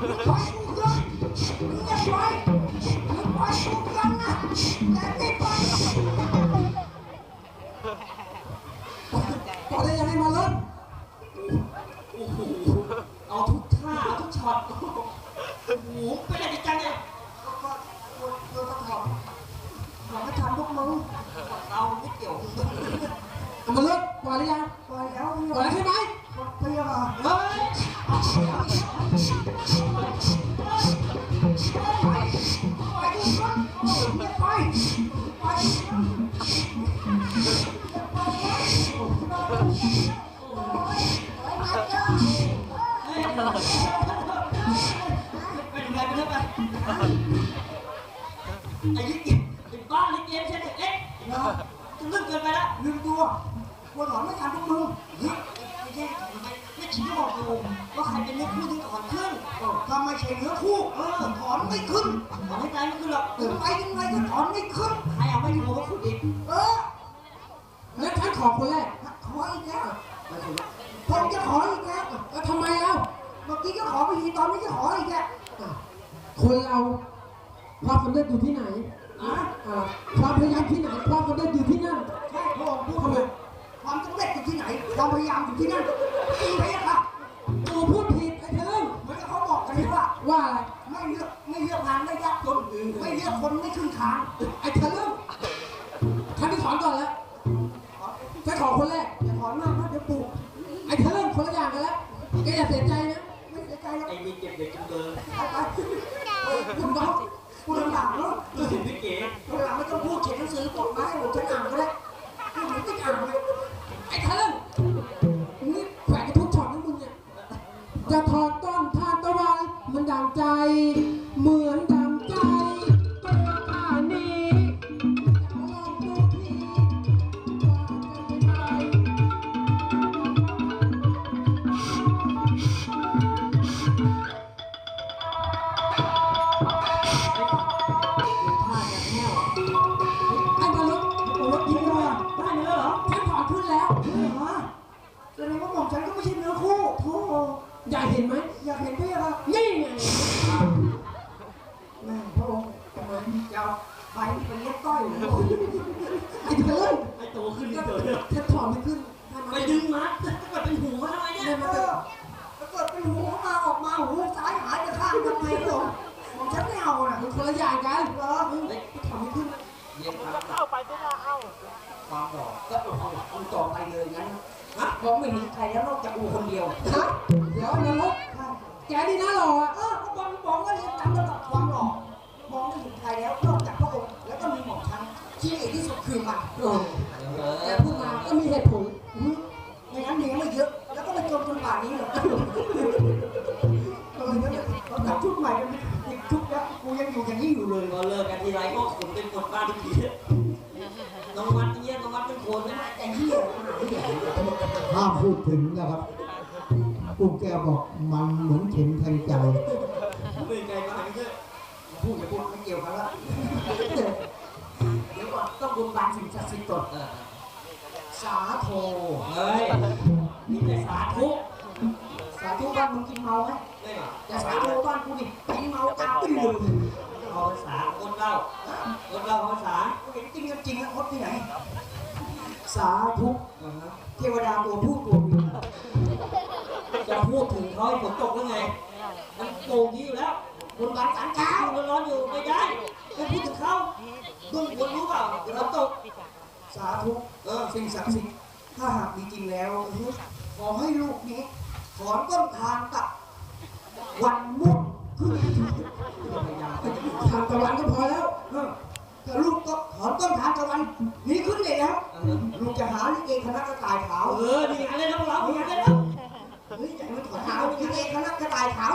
ต่อยปล่อยได้ยังไงมาลดโอ้โห เอาทุกท่าเอาทุกช็อต โอ้โหเป็นอะไรกันเนี่ย ก็ก็ก็ก็ทำเราไม่ทำพวกมึง เราไม่เกี่ยวเอามาลดปล่อยได้ยัง ไอ้ลิเกไอ้บ้าลิเกไม่ใช่เด็กเล็กนะจะลึกเกินไปแล้วลืมตัวควรหอนไม่ทันพวกมึงเฮ้ยไม่ใช่ทำไมไม่ชี้บอกกูว่าใครเป็นเนื้อคู่ที่ถอนขึ้นถ้าไมใช่เนื้อคู่ เออถอนไม่ขึ้นถอนให้ใจไม่ขึ้นหรอกถึงไปยังไงก็ถอนไม่ขึ้นใครเอาไม่ถูกก็ขุณเดอีกเอองั้นฉันขอคนแรกขออีกแล้วผมจะขออีกแล้วแล้วทำไมเล่าเมื่อกี้ก็ขอไปทีตอนนี้ก็ขออีกแล้ว คนเราความสำเร็จอยู่ที่ไหนนะอ่าความพยายามที่ไหนความสำเร็จอยู่ที่นั่น ใช่พระองค์พูดทำไม ความสำเร็จอยู่ที่ไหน ความพยายามอยู่ที่นั่นจริงไหมครับกูพูดผิดไอ้เธอเหมือนกับเขาบอกกันนี่ว่า ว่าอะไรไม่เลือกไม่เลือกงานไม่ยากจนไม่เลือกคนไม่ขึ้นคานไอ้เธอฉันไปถอนก่อนแล้ว ยังมีเก็บเด็กจังเลยไปไปคุณน้องคุณลำบากเห็นพี่เก๋คุณหลังไม่ต้องพูดเขียนหนังสือบอกมาให้ผมฉันอ่านก็ได้พูดเหมือนที่อ่านเลยไอ้เธอนี่แขวนกระทุกช็อตนะมึงเนี่ยจะถอนต้นทานตะวันมันดังใจเหมือน ไปเลี้ยงต้อยหรือไอ้เธอไอ้โตขึ้นนี่เกิดฉันถอนไม่ขึ้นทำไมไปดึงมัดมันเป็นหูเขาทำไมเนี่ยเออถ้าเกิดเป็นหูมาออกมาหูซ้ายหายไปข้างทำไมหรอผมฉันไม่เอาน่ะมันคนละอย่างกันเหรอเฮ้ยถอนไม่ขึ้นเย็นครับเข้าไปไม่ได้เอาความหล่อก็เอาเอาต่อไปเลยงั้นฮะบอกไม่มีใครแล้วนอกจากกูคนเดียวฮะเดี๋ยวนรกแกนี่น่าหล่อ ที่เอกที่สุดคือมันเออแกพูดมาก็มีเหตุผลอืมไม่งั้นเลี้ยงไม่เยอะ แล้วก็ไม่จนจนป่านนี้หรอกเออแล้วเนี่ยเราตัดชุดใหม่กันติดชุดแล้วกูยังอยู่อย่างนี้อยู่เลยก็เลิกกันทีไรก็ขนเป็นหมดบ้านทุกทีน้องวัดเนี่ยน้องวัดเป็นคนนะแต่เหี้ยหายใหญ่ห้ามพูดถึงนะครับปู่แกบอกมันเหมือนเข็มแทงใจเป็นไงบ้างเนี่ยพูดอย่าพูดไม่เกี่ยวกันละเดี๋ยวก่อน ต้องบนบานสิ่งศักดิ์สิทธิ์ก่อนเออสาโทเฮ้ยนี่แต่สาธุสาธุบ้านมึงกินเมาไหมได้หรอแต่สาโทบ้านกูนี่กินเมาตาตื้อเลยเอาภาษาคนเล่าคนเล่าภาษากูเห็นจริงกันจริงแล้วคดที่ไหนสาธุเทวดาตัวผู้ตัวเมียจะพูดถึงเขาให้ฝนตกหรือไงมันโป่งนี้อยู่แล้วบนบานสารกล่าวมันร้อนอยู่ไม่ได้ไม่พูดถึงเขา ต้องควรรู้เปล่าเดี๋ยวฝนตก สาธุเออสิ่งศักดิ์สิทธิ์ถ้าหากมีจริงแล้วขอให้ลูกนี้ถอนต้นทางกับวันมุ่งขึ้นพยายามทางตะวันก็พอแล้วเออแต่ลูกก็ถอนต้นทางตะวันนี้ขึ้นเลยแล้วลูกจะหาลิเกคณะกระต่ายขาวเออมีงานเล่นแล้วพวกเรามีงานเล่นแล้วเฮ้ยใจมันถอนหาลิเกคณะกระต่ายขาว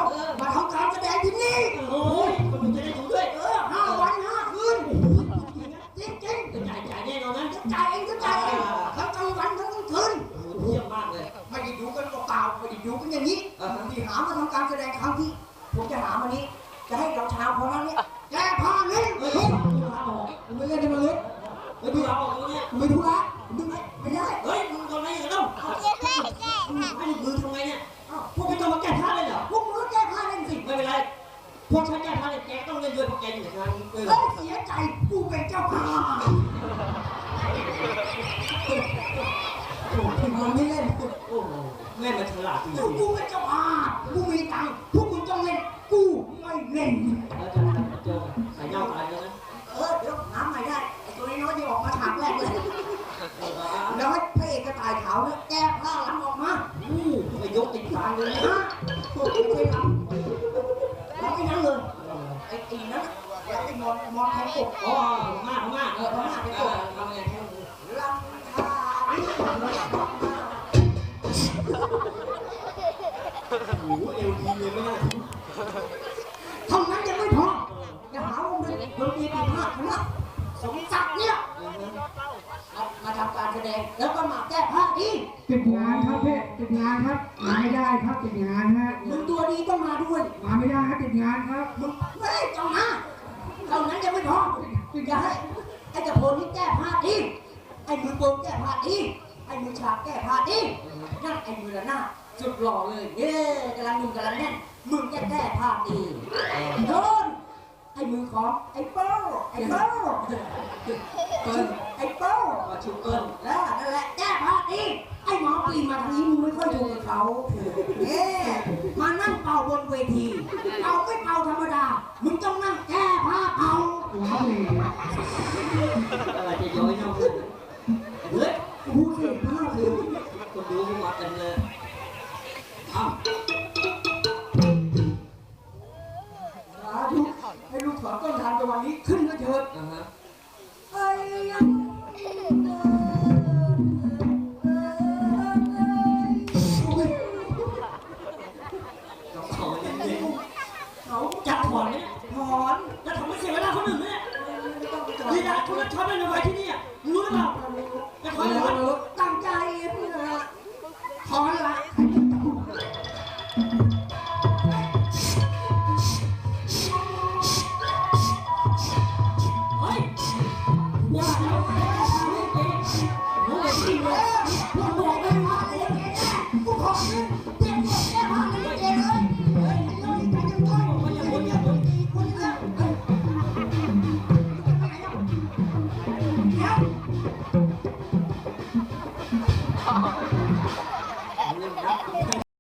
าฮะที่หามาทำการแสดงครั้งที่ ผมจะหามานี้ จะให้เราชาวพอนั้นเนี่ยแก้ผ้านี้เฮ้ยมึงไม่เล่นในมนุษย์เฮ้ยดูเราบอกว่าเนี่ยมึงไม่ธุระดึงไม่ได้เฮ้ยมึงทำไมอย่างนั้นให้มือทำไงเนี่ยพวกไม่ต้องมาแก้ผ้าเลยเหรอพวกมึงก็แก้ผ้าเล่นสิไม่เป็นไรพวกฉันแก้ผ้าเนี่ยแกต้องเล่นด้วยเพราะแกอยู่ในงานนี้เออเอ้ยเสียใจกูเป็นเจ้าภาพมันไม่เล่นโอ้โหแม่มันฉลาดจริงกูกูเป็นเจ้าภาพ ไม่ใช่ลำลำไม่นั้นเลยไอ้นั้นแล้วไอ้มอนมอนแทงกบอ๋อมากมากเออมาแทงกบทำไงลำท่าโอ้โหเอวดีเลยไม่น่าทิ้งเท่านั้นยังไม่พออย่าหาว่ามึงดนตรีปีพาดนะสมศักดิ์เนี่ยมาทำการแสดงแล้วก็มาแก้ผ้าอีกติดงานครับพี่ ด้ครับติดงานฮะมึงตัวดีต้องมาด้วยมาไม่ได้ครับติดงานครับมึงเฮ้ยเจ้านะเท่านั้นยังไม่พออย่าให้ไอ้กระโพนนี่แก้ผ้าอีกไอ้มือโปงแก้ผ้าอีกไอ้มือฉาบแก้ผ้าอีกนั่นไอ้มือละหน้าสุดหล่อเลยเย้กำลังนุ่มกำลังแน่นมึงจะแก้ผ้าอีกโดนไอ้ มือของไอ้เป้าไอ้เป้าเปิ้ลไอ้เป้าก็ชื่อเปิ้ลแล้วนั่นแหละแก้ผ้าอีกไอ้หมอปีมาทางนี้มึงไม่ค่อยถูกกับเขาเอ๊มานั่งเป่าบนเวทีเป่าไม่เป่าธรรมดา มึงต้องนั่งแก้ผ้าเป่าว้าวเลยอะไรจะย้อยเน่า เถิดอ่าฮะไอ้ยังอุ๊ยต้องขอเย็นเขาจะถอนนี่ถอน แล้วทำให้เสียเวลาคนอื่นเนี่ยไม่ต้องไปถอนลีลาทุกนักช็อตในเวที